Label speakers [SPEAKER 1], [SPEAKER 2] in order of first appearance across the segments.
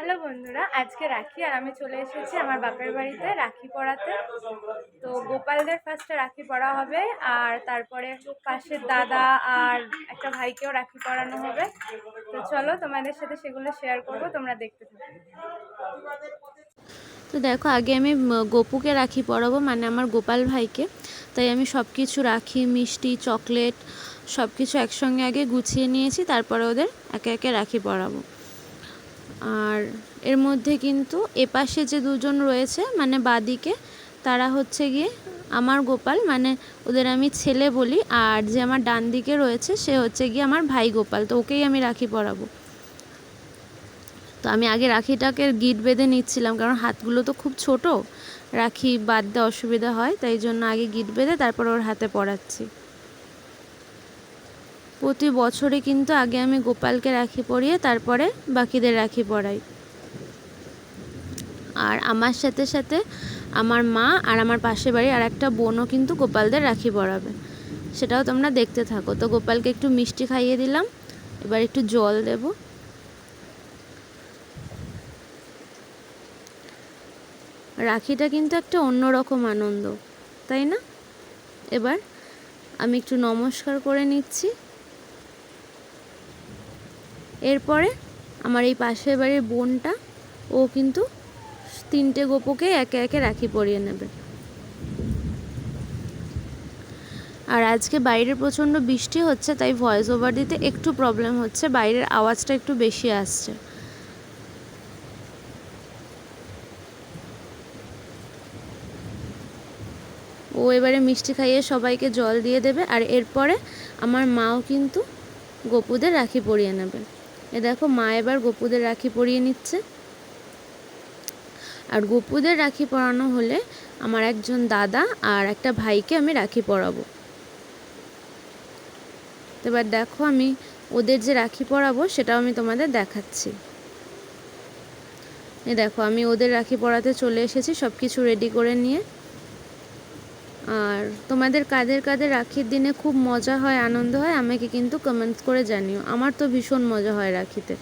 [SPEAKER 1] Hello বন্ধুরা, আজকে রাখি আর আমি চলে এসেছি আমার বাপের বাড়িতে রাখি পড়াতে। তো গোপালদের ফার্স্টে রাখি পড়া হবে আর তারপরে পাশের দাদা আর একটা ভাইকেও রাখি পরানো হবে। তো চলো তোমাদের সাথে সেগুলো শেয়ার করব, তোমরা দেখতে থাকো।
[SPEAKER 2] তো দেখো, আগে আমি গোপুকে রাখি পরাবো মানে আমার গোপাল ভাইকে। তাই আমি সব কিছু রাখি, মিষ্টি, চকলেট সব কিছু একসঙ্গে আগে গুছিয়ে নিয়েছি, তারপরে ওদের একে একে রাখি পরাবো আর এর মধ্যে কিন্তু এপাশে যে দুজন রয়েছে মানে বাদিকে, তারা হচ্ছে গিয়ে আমার গোপাল মানে ওদের আমি ছেলে বলি, আর যে আমার ডান দিকে রয়েছে, সে হচ্ছে গিয়ে আমার ভাই গোপাল, তো ওকেই আমি রাখি পরাবো। তো আমি আগে রাখিটাকে গিট বেঁধে নিচ্ছিলাম, কারণ হাতগুলো তো খুব ছোট, রাখি বাঁধতে অসুবিধা হয়, তাই জন্য আগে গিট বেঁধে তারপর ওর হাতে পরাচ্ছি। প্রতি বছরে কিন্তু আগে আমি গোপালকে রাখি পরিয়ে তারপরে বাকিদের রাখি পরাই। আর আমার সাথে সাথে আমার মা আর আমার পাশের বাড়ি আর একটা বোনও কিন্তু গোপালদের রাখি পরাবে। সেটাও তোমরা দেখতে থাকো। তো গোপালকে একটু মিষ্টি খাইয়ে দিলাম। এবার একটু জল দেবো। রাখিটা কিন্তু একটা অন্যরকম আনন্দ, তাই না? এবার আমি একটু নমস্কার করে নিচ্ছি। এরপরে আমার এই পাশের বাড়ির বোনটা, ও কিন্তু তিনটে গোপকে একে একে রাখি পরিয়ে নেবে। আর আজকে বাইরে প্রচণ্ড বৃষ্টি হচ্ছে, তাই ভয়েস ওভার দিতে একটু প্রবলেম হচ্ছে, বাইরের আওয়াজটা একটু বেশি আসছে। ও এবারে মিষ্টি খাইয়ে সবাইকে জল দিয়ে দেবে, আর এরপরে আমার মাও কিন্তু গপুদের রাখি পরিয়ে নেবে। এ দেখো মা এবার গপুদের রাখি পরিয়ে নিচ্ছে। আর গপুদের রাখি পরানো হলে আমার একজন দাদা আর একটা ভাইকে আমি রাখি পরাবো। এবার দেখো আমি ওদের যে রাখি পরাবো সেটাও আমি তোমাদের দেখাচ্ছি। এ দেখো আমি ওদের রাখি পরাতে চলে এসেছি সব কিছু রেডি করে নিয়ে। আর তোমাদের কাদের কাদের রাখির দিনে খুব মজা হয়, আনন্দ হয়, আমাকে কিন্তু কমেন্টস করে জানিও। আমার তো ভীষণ মজা হয় রাখিতে।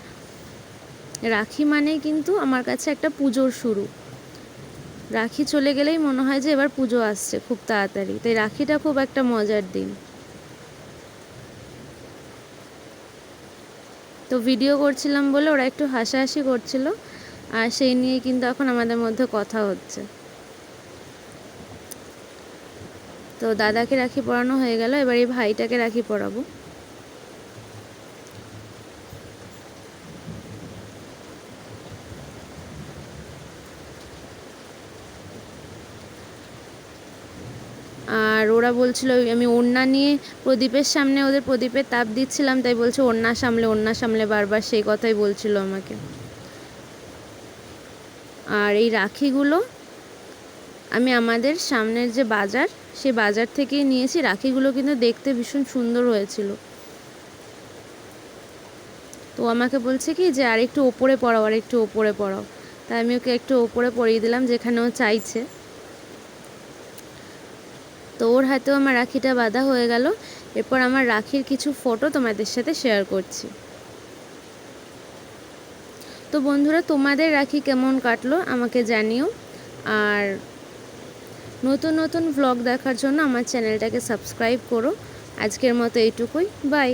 [SPEAKER 2] রাখি মানে কিন্তু আমার কাছে একটা পুজোর শুরু। রাখি চলে গেলেই মনে হয় যে এবার পুজো আসছে খুব তাড়াতাড়ি। তাই রাখিটা খুব একটা মজার দিন। তো ভিডিও করছিলাম বলে ওরা একটু হাসাহাসি করছিল, আর সেই নিয়ে কিন্তু এখন আমাদের মধ্যে কথা হচ্ছে। তো দাদাকে রাখি পরানো হয়ে গেল, এবার এই ভাইটাকে রাখি পরাবো। আর ওরা বলছিল, আমি ওড়না নিয়ে প্রদীপের সামনে ওদের প্রদীপের তাপ দিচ্ছিলাম, তাই বলছে ওড়না সামলে ওড়না সামলে বারবার, সেই কথাই বলছিল আমাকে। আর এই রাখিগুলো আমি আমাদের সামনের যে বাজার, সেই বাজার থেকেই নিয়েছি। রাখিগুলো কিন্তু দেখতে ভীষণ সুন্দর হয়েছিল। তো আমাকে বলছে কি যে, আর একটু ওপরে পড়াও, আর একটু ওপরে পড়াও। তাই আমি ওকে একটু ওপরে পরিয়ে দিলাম, যেখানে ও চাইছে। তো ওর হাতেও আমার রাখিটা বাঁধা হয়ে গেল। এরপর আমার রাখির কিছু ফটো তোমাদের সাথে শেয়ার করছি। তো বন্ধুরা, তোমাদের রাখি কেমন কাটলো আমাকে জানিও। আর নতুন নতুন ভ্লগ দেখার জন্য আমার চ্যানেলটাকে সাবস্ক্রাইব করো। আজকের মতো এইটুকুই। বাই